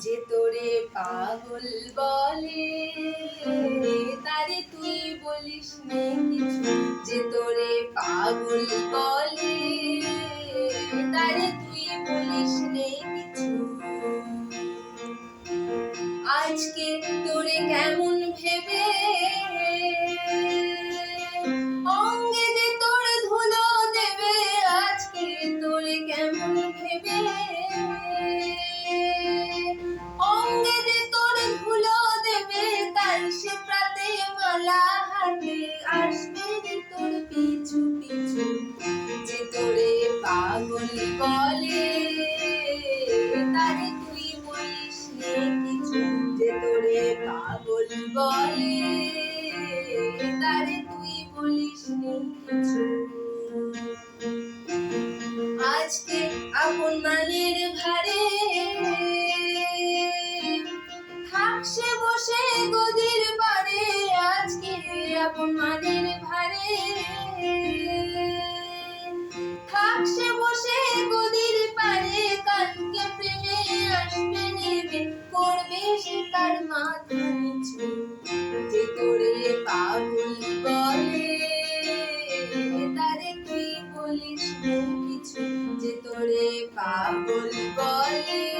যে তোরে পাগল বলে তারে তুই বলিস নি কিছু। যে তোরে পাগল বলে তারে তুই বলিস নে কিছু। আজকে তোরে কেমন ভেবে মালা আসবে রে তোর পিছু পিছু। যে তোরে পাগল বলে, তারে তুই বলিস নে কিছু। যে তোরে পাগল বলে, তারে তুই বলিস কিছু। আজকে আপন মানের ভারে মানের ভারে থাকছে বসে গদির পারে, কালকে প্রেমে আসবে নেবে, করবে সে তার মাথা নিচু যে তোরে পাগল বলে। তারে তুই বলিস কিছু, যে তোরে পাগল বলে?